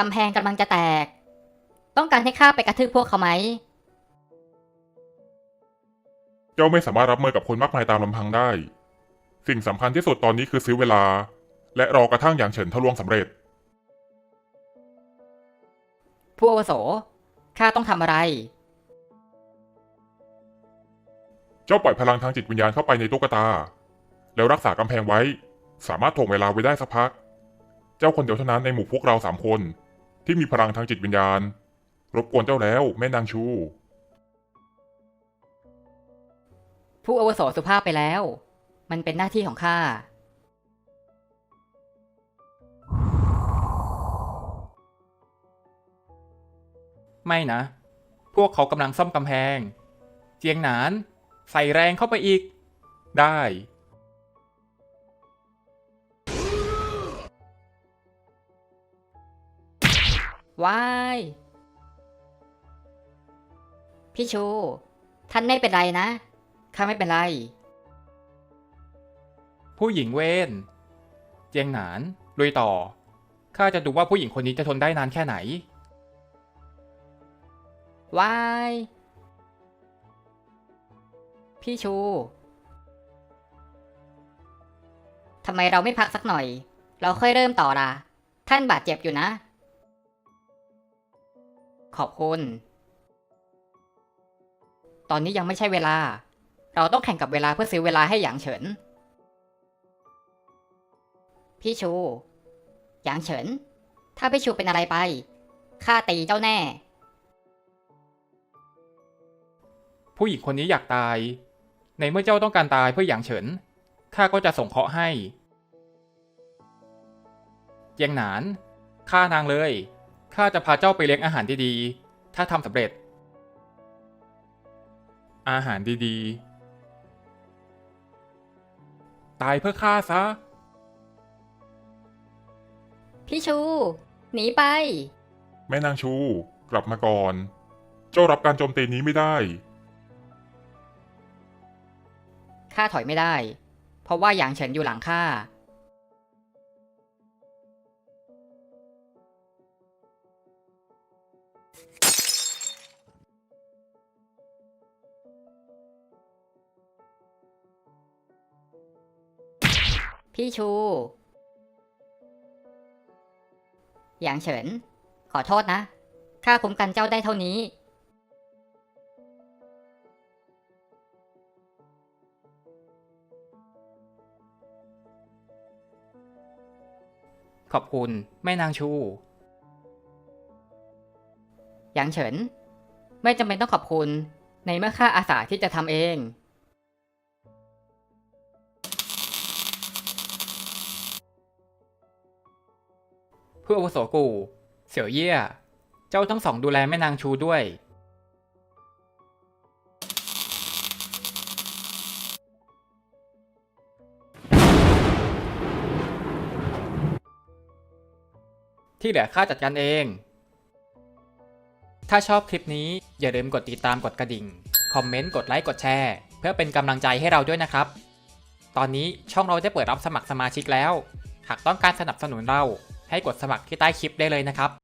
กำแพงกำลังจะแตก ต้องการให้ข้าไปกระทืบพวกเขาไหม เจ้าไม่สามารถรับมือกับคนมากมายตามลำพังได้ สิ่งสำคัญที่สุดตอนนี้คือซื้อเวลา และรอกระทั่งอย่างเฉินทะลวงสำเร็จ ผู้อาวุโสข้าต้องทำอะไร เจ้าปล่อยพลังทางจิตวิญญาณเข้าไปในตุ๊กตา แล้วรักษากำแพงไว้ สามารถถ่วงเวลาไว้ได้สักพัก เจ้าคนเดียวเท่านั้นในหมู่พวกเราสามคน ที่มีพลังทางจิตวิญญาณ รบกวนเจ้าแล้วแม่นางชู ผู้อาวุโสสุภาพไปแล้ว มันเป็นหน้าที่ของข้า ไม่นะ พวกเขากำลังซ่อมกำแพง เจียงหนาน ใส่แรงเข้าไปอีก ได้ ว้ายพี่ชู ท่านไม่เป็นไรนะ ข้าไม่เป็นไร ผู้หญิงเว้นเจียงหนานลุยต่อ ข้าจะดูว่าผู้หญิงคนนี้จะทนได้นานแค่ไหนว้าย พี่ชู ทำไมเราไม่พักสักหน่อย เราค่อยเริ่มต่อล่ะท่านบาดเจ็บอยู่นะ ขอบคุณ ตอนนี้ยังไม่ใช่เวลา เราต้องแข่งกับเวลาเพื่อซื้อเวลาให้หยางเฉิน พี่ชู หยางเฉิน ถ้าพี่ชูเป็นอะไรไป ข้าตีเจ้าแน่ ผู้หญิงคนนี้อยากตาย ในเมื่อเจ้าต้องการตายเพื่อหยางเฉิน ข้าก็จะส่งเคราะห์ให้เจียงหนาน ฆ่านางเลย ข้าจะพาเจ้าไปเลี้ยงอาหารดีๆ ถ้าทำสำเร็จ อาหารดีๆ ตายเพื่อข้าซะ พี่ชู หนีไป แม่นางชู กลับมาก่อน เจ้ารับการโจมตีนี้ไม่ได้ ข้าถอยไม่ได้ เพราะว่าหยางเฉินอยู่หลังข้า พี่ชู หยางเฉิน ขอโทษนะ ข้าคุ้มกันเจ้าได้เท่านี้ ขอบคุณ แม่นางชู หยางเฉิน ไม่จำเป็นต้องขอบคุณ ในเมื่อข้าอาสาที่จะทำเอง เพื่ออาวุโสกู เสี่ยวเย่ยเจ้าทั้งสองดูแลแม่นางชูด้วย ที่เหลือข้าจัดการเอง ถ้าชอบคลิปนี้อย่าลืมกดติดตามกดกระดิ่ง คอมเมนต์ กดไลค์ กดแชร์ เพื่อเป็นกำลังใจให้เราด้วยนะครับ ตอนนี้ช่องเราได้เปิดรับสมัครสมาชิกแล้ว หากต้องการสนับสนุนเรา ให้กดสมัครที่ใต้คลิปได้เลยนะครับ